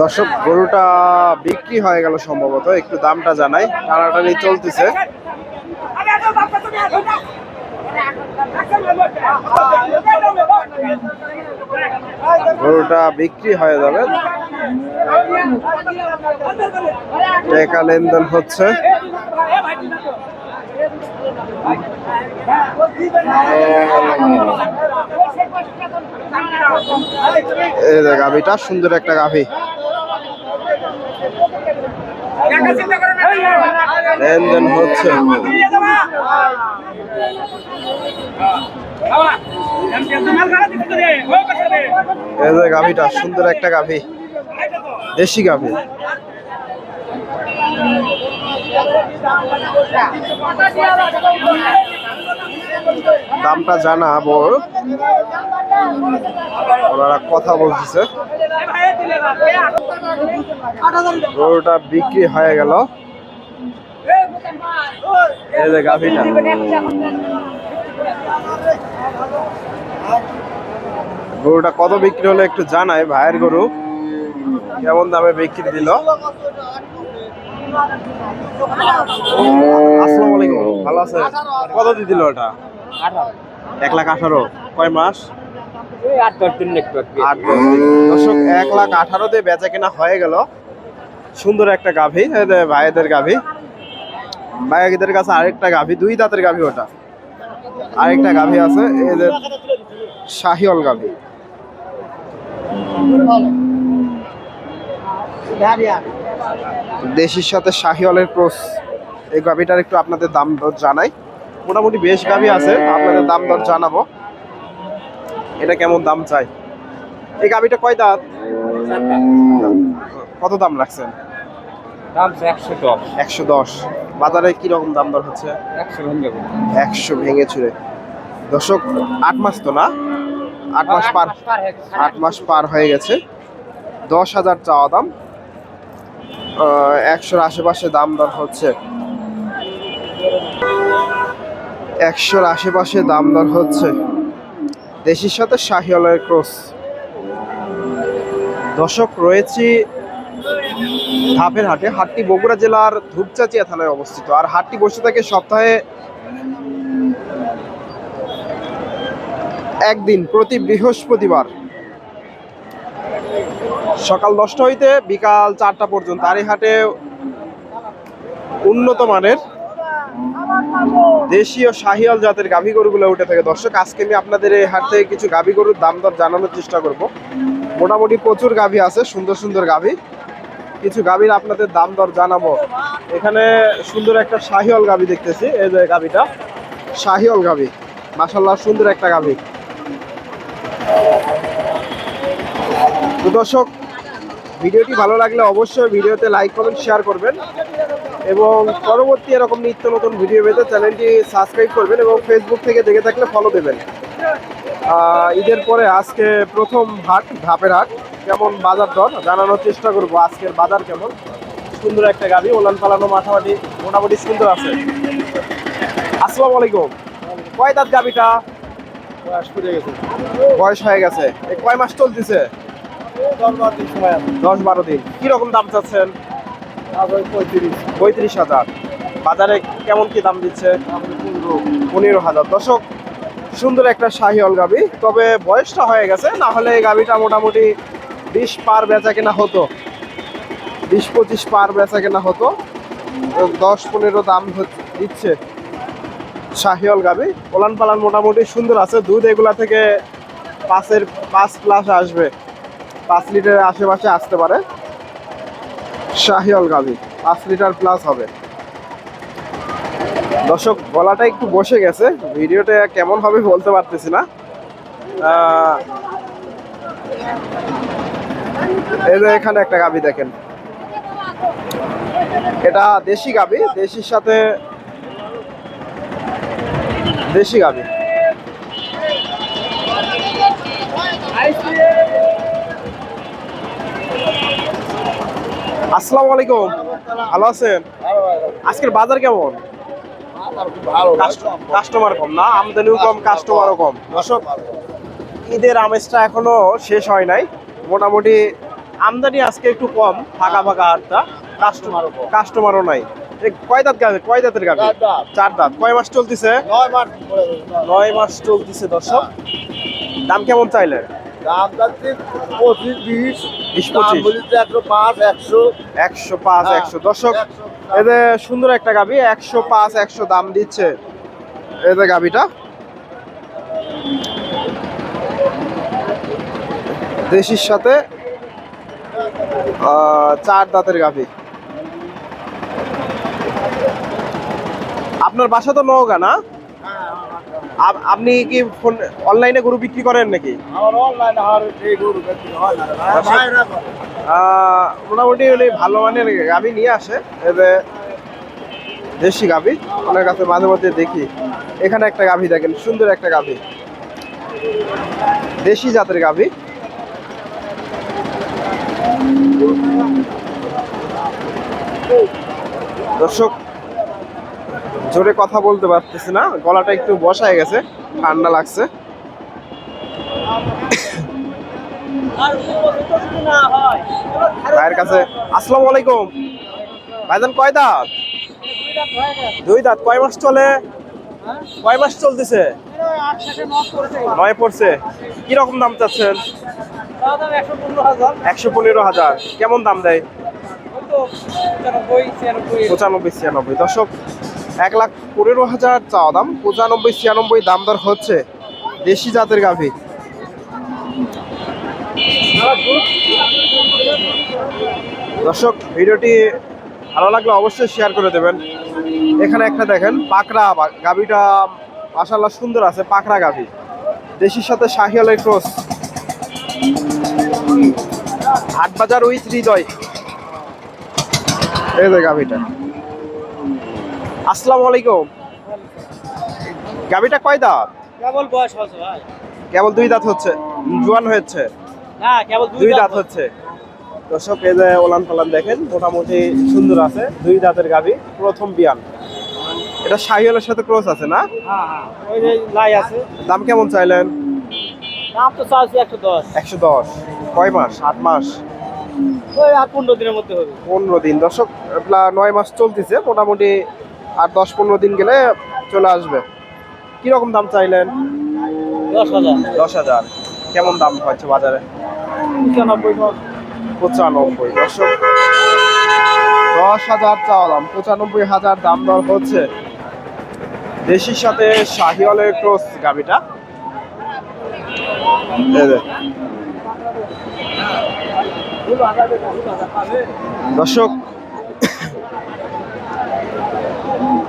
দর্শক, গরুটা বিক্রি হয়ে গেল সম্ভবত। একটু দামটা জানাই। টানাটানি চলতেছে। গরুটা বিক্রি হয়ে যাবে। টাকা লেনদেন হচ্ছে। এই যে গাভিটা, সুন্দর একটা গাভি। লেনদেন হচ্ছে। এই গাভিটা, সুন্দর একটা গাভি। দেশি গাভি। দামটা জানাব। ওনারা কথা বলতেছে। গরুটা বিক্রি হয়ে গেল। এই যে গরুটা কত বিক্রি হলো একটু জানাই, ভাইয়ের গরু। কেমন দামে বিক্রি দিল? আসসালামু আলাইকুম। ভালো আছে কত দিয়ে দিল ওটা এক লাখ আঠারো। কয় মাস? দর্শক এক লাখ বেচা কেনা হয়ে গেল। সুন্দর একটা গাভী এই যে ভাইদের গাভী। ভাইদের কাছে আরেকটা গাভী দুই দাঁতের গাভী ওটা। আরেকটা গাভী আছে এই যে শাহিওল গাভী। দেশির সাথে শাহিওয়ালের ক্রস এই গাভিটার একটু আপনাদের দাম দর জানাই। মোটামুটি বেশ গাভি আছে আপনাদের দাম দর জানাব। এটা কেমন দাম চাই? এই গাভিটা কয় দাঁত? কত দাম রাখছেন? দাম একশো দশ। একশো দশ। বাজারে কি রকম দাম দর হচ্ছে? একশো ভেঙে ভেঙে দর্শক আট মাস তো না? আট মাস পার আট মাস পার হয়ে গেছে। দশ হাজার চাওয়া দাম। একশোর আশেপাশে দাম দর হচ্ছে। একশোর আশেপাশে দাম দর হচ্ছে। দেশির সাথে শাহিওয়ালের ক্রস। দর্শক, রয়েছি ধাপের হাটে। হাটটি বগুড়া জেলার ধূপচাচিয়া থানায় অবস্থিত। আর হাটটি বসে থাকে সপ্তাহে একদিন প্রতি বৃহস্পতিবার। সকাল দশটা হইতে বিকাল চারটা পর্যন্ত। আর হাটে উন্নত মানের দেশীয় শাহিয়াল জাতের গাভী গরুগুলো উঠে থাকে। দর্শক, আজকে আমি আপনাদের এই হাট থেকে কিছু গাভী গরুর দাম দর জানানোর চেষ্টা করব। মোটামুটি প্রচুর গাভী আছে, সুন্দর সুন্দর গাভী। কিছু গাভীর আপনাদের দাম দর জানাব। এখানে সুন্দর একটা শাহিওল গাভী দেখতেছি, এই যে গাভীটা। শাহিওল গাভী মাসাল্লাহ সুন্দর একটা গাভী। দর্শক ভিডিওটি ভালো লাগলে অবশ্যই ভিডিওতে লাইক, কমেন্ট শেয়ার করবেন। এবং পরবর্তী এরকম নিত্য নতুন ভিডিও পেতে চ্যানেলটি সাবস্ক্রাইব করবেন এবং ফেসবুক থেকে দেখে থাকলে ফলো দেবেন। ঈদের পরে আজকে প্রথম হাট, ধাপের হাট। কেমন বাজার দর জানানোর চেষ্টা করব। আজকের বাজার কেমন? সুন্দর একটা গাড়ি ওলান পালানো মাথামাটি মোটামুটি সুন্দর আছে। আসসালামু আলাইকুম। কয় দাঁত গাবিটা? বয়স হয়ে গেছে। এ কয় মাস চলতেছে? দশ বারো দিন। কি রকম দাম চাচ্ছেন? পঁয়ত্রিশ হাজার। বাজারে কেমন কি দাম দিচ্ছে? পনেরো হাজার। দশক সুন্দর একটা শাহিওল গাবি। তবে বয়সটা হয়ে গেছে, না হলে এই গাবিটা মোটামুটি বিশ পার বেচা কেনা হতো। বিশ পঁচিশ পার বেচা কেনা হতো। দশ পনেরো দাম দিচ্ছে শাহিওল গাবি। ওলান পালান মোটামুটি সুন্দর আছে। দুধ এগুলা থেকে পাঁচের পাঁচ প্লাস আসবে। পাঁচ লিটারের আশেপাশে আসতে পারে। শাহিওল গাভি, পাঁচ লিটার প্লাস হবে। দর্শক, গলাটা একটু বসে গেছে। ভিডিওটা কেমন হবে বলতে পারতেছি না। এখানে একটা গাভি দেখেন। এটা দেশি গাভি, দেশির সাথে দেশি গাভি। আসসালামু আলাইকুম। ভালো আছেন? আজকের বাজার কেমন? কাস্টমার কম না? আমদানিও কম কাস্টমারও কম। দর্শক ঈদের আমেজটা এখনও শেষ হয় নাই। মোটামুটি আমদানি আজকে একটু কম ফাঁকা ফাঁকা হাটটা কাস্টমারও কাস্টমারও নাই। কয় দাঁত গাবে কয় দাঁতের গাবে চার দাঁত। কয় মাস চলতেছে? নয় মাস নয় মাস চলতেছে দর্শক। দাম কেমন চাইলে দাম যাচ্ছে পঁচিশ বিশ বিশ, পঁচিশ। একশো পাঁচ একশো। একশো পাঁচ হ্যাঁ, একশো। এদের সুন্দর একটা গাবি একশো পাঁচ একশো দাম দিচ্ছে এদের গাবিটা। দেশির সাথে চার দাঁতের গাভি আপনার বাসা তো নওগা না? আপনি কি ফোন অনলাইনে গরু বিক্রি করেন নাকি? আচ্ছা। মোটামুটি ভালো মানের গাভি নিয়ে আসে। দেশি গাভি ওনার কাছে মাঝে মধ্যে দেখি। এখানে একটা গাভি দেখেন সুন্দর একটা গাভি। দেশি জাতের গাভি। দর্শক জোরে কথা বলতে পারতেছি না। গলাটা একটু বসায় গেছে, ঠান্ডা লাগছে। ভাইয়ের কাছে, আসসালামু আলাইকুম। ভাইজান কয় দাঁত? দুই দাঁত, কয় মাস চলে? কয় মাস চলতেছে? নয় পড়ছে। কি রকম দাম চাচ্ছেন? একশো পনেরো হাজার। কেমন দাম দেয়? পঁচানব্বই, ছিয়ানব্বই। দর্শক এক লাখ পনেরো হাজার চাওয়া দাম, পঁচানব্বই, ছিয়ানব্বই দাম দর হচ্ছে দেশি জাতের গাভী। দর্শক, ভিডিওটি ভালো লাগলে অবশ্যই শেয়ার করে দেবেন। এখানে একটা দেখেন, পাকড়া গাভীটা মাসাল্লাহ সুন্দর আছে, পাকড়া গাভী। দেশির সাথে শাহিয়ালের ক্রস। হাট বাজার উইথ হৃদয়। এই যে গাভীটা। আসসালামু আলাইকুম। গাভীটা কয় দাঁত? কেবল বয়স হচ্ছে ভাই। কেবল দুই দাঁত হচ্ছে। জোয়ান হয়েছে। না কেবল দুই দাঁত হচ্ছে। দর্শক এই যে ওলান পালান দেখেন মোটামুটি সুন্দর আছে। দুই দাঁতের গাভী প্রথম বিয়ান। এটা শাহিওয়ালের সাথে ক্রস আছে না? হ্যাঁ হ্যাঁ ওই যে লাই আছে। দাম কেমন চাইলেন? দাম তো চাইছি একশো দশ। একশো দশ। কয় মাস? আট মাস? ওই আর পনেরো দিনের মধ্যে হবে। পনেরো দিন। দর্শক নয় মাস চলতেছে। মোটামুটি আর দশ পনেরো দিন গেলে চলে আসবে। কীরকম দাম চাইলেন? দশ হাজার। দশ হাজার। কেমন দাম হচ্ছে বাজারে? পঁচানব্বই পঁচানব্বই। দর্শক দশ হাজার চাওয়া দাম পঁচানব্বই হাজার দাম দর হচ্ছে। দেশির সাথে শাহিওয়ালের ক্রস গাবিটা। দর্শক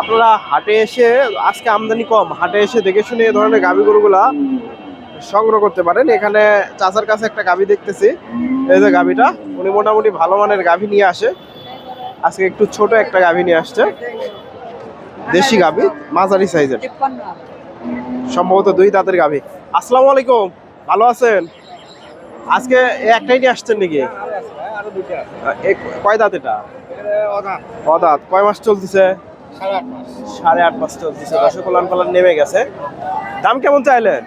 আপনারা হাটে এসে আজকে আমদানি কম হাটে এসে দেখে শুনে এই ধরনের গাভী গরুগুলা সংগ্রহ করতে পারেন। এখানে চাচার কাছে একটা গাভী দেখতেছি এই যে গাভীটা। উনি মোটামুটি ভালো মানের গাভী নিয়ে আসে। আজকে একটু ছোট একটা গাভী নিয়ে আসছে। দেশি গাভী মাঝারি সাইজের। সম্ভবত দুই দাঁতের গাভী। আসসালামু আলাইকুম ভালো আছেন? আজকে একটাই নিয়ে আসছেন নাকি? এ কয় দাঁত এটা? অদাঁত কয় মাস চলতেছে? সাড়ে আট মাস। চলতেছে। দর্শক কল্যাণ কল্যাণ নেমে গেছে। দাম কেমন চাইলেন?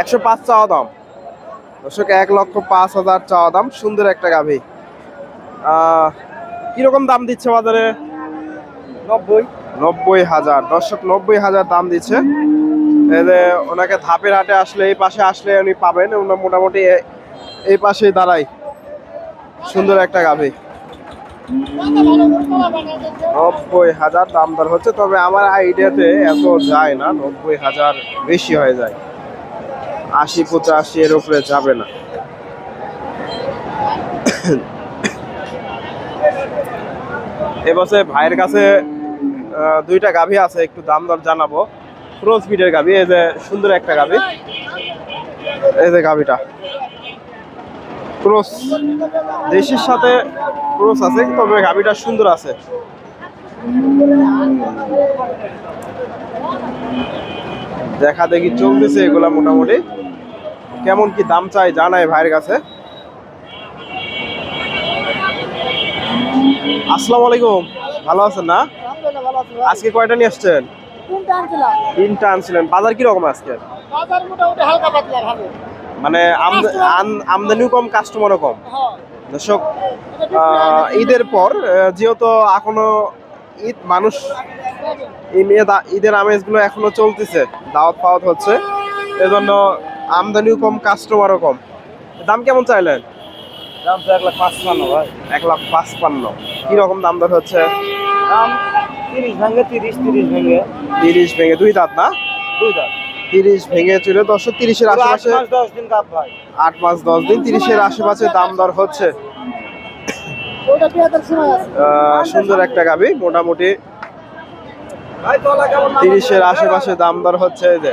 একশো পাঁচ। চাওয়া দাম। দর্শক এক লক্ষ পাঁচ হাজার চাওয়া দাম। সুন্দর একটা গাভী। কীরকম দাম দিচ্ছে বাজারে? নব্বই। নব্বই হাজার। দর্শক নব্বই হাজার দাম দিচ্ছে। ওনাকে ধাপের হাটে আসলে এই পাশে আসলে উনি পাবেন। মোটামুটি এই পাশেই দাঁড়াই সুন্দর একটা গাভী। নব্বই হাজার দাম দর হচ্ছে, তবে আমার আইডিয়াতে এত যায় না, নব্বই হাজার বেশি হয়ে যায়। আশি পঁচাশি এর উপরে যাবে না। এবছর ভাইয়ের কাছে দুইটা গাভী আছে, একটু দাম দর জানাব। ক্রস বিটের গাভী, এই যে সুন্দর একটা গাভী। এই যে গাভীটা। ক্রস দেশির সাথে ক্রস আছে তবে গাভীটা সুন্দর আছে। দেখা দেখি চলতেছে এগুলা মোটামুটি। কেমন কি দাম চাই জানাই ভাইয়ের কাছে। আসসালামু আলাইকুম ভালো আছেন না। আজকে কয়টা নিয়ে আসছেন। তিনটা আনছিলেন। বাজার কীরকম আজকে? বাজার মোটামুটি হালকা পাতলা ভালো। মানে আমদা- আমদানিও কম কাস্টমারও কম। হ্যাঁ। দর্শক ঈদের পর যেহেতু এখনও ঈদ মানুষ ঈদের আমেজগুলো এখনও চলতেছে দাওয়াত পাওয়াত হচ্ছে এজন্য আমদানিও কম কাস্টমারও কম। দাম কেমন চাইলেন? দাম তো এক লাখ পাঁচপান্ন ভাই। এক লাখ পাঁচপান্ন। কীরকম দাম দর হচ্ছে? দাম তিরিশ ভেঙে তিরিশ তিরিশ ভেঙে তিরিশ ভেঙে দুই দাঁত না? দুই দাম তিরিশ ভেঙে চলে দশশো তিরিশের আট আশেপাশে মাস দশ দিন আট পাঁচ দশ দিন তিরিশের আশেপাশে দাম দর হচ্ছে। সুন্দর একটা গাবি মোটামুটি? তিরিশের আশেপাশে দাম দর হচ্ছে এই যে।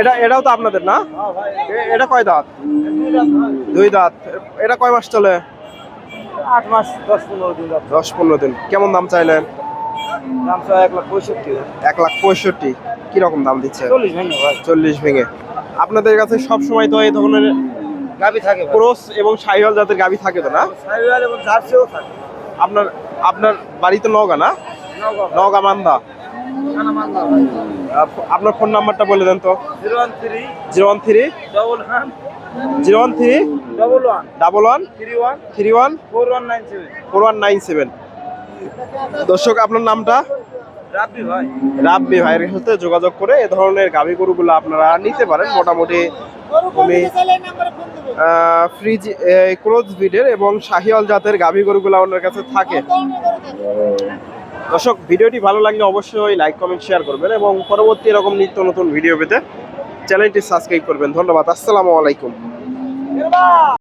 এটা এটাও তো আপনাদের না? হ্যাঁ এটা কয় দাঁত? দুই দাঁত। এটা কয় মাস চলে? আট মাস দশ পনেরো দিন দশ পনেরো দিন। কেমন দাম চাইলেন? দাম তো এক লাখ পঁয়ষট্টি। এক লাখ পঁয়ষট্টি। কীরকম দাম দিচ্ছে? চল্লিশ ভেঙে ভাই। চল্লিশ ভেঙে। আপনাদের কাছে সব সময় তো এই ধরনের গাবি থাকে ক্রোস এবং সাইহল জাতের গাবি থাকে তো না? সাইওয়াল এবং জার্সিও থাকে। আপনার আপনার বাড়িতে নগা না? নগর নগা মান্দা। আপনার ফোন নাম্বারটা বলে দেন তো। Zero one three zero one three double one zero one three double one double one three one three one four one nine seven. Four one nine seven. দর্শক আপনার নামটা? রাব্বি ভাই। রাব্বি ভাইয়ের সাথে যোগাযোগ করে এ ধরনের গাভী গরুগুলো আপনারা নিতে পারেন। মোটামুটি। ফ্রিজ ক্লোজ ব্রিডের এবং শাহিওয়াল জাতের গাভী গরুগুলো ওনার কাছে থাকে? দর্শক ভিডিওটি ভালো লাগলে অবশ্যই লাইক কমেন্ট শেয়ার করবেন এবং পরবর্তী এরকম নিত্য নতুন ভিডিও পেতে চ্যানেলটি সাবস্ক্রাইব করবেন। ধন্যবাদ। আসসালামু আলাইকুম।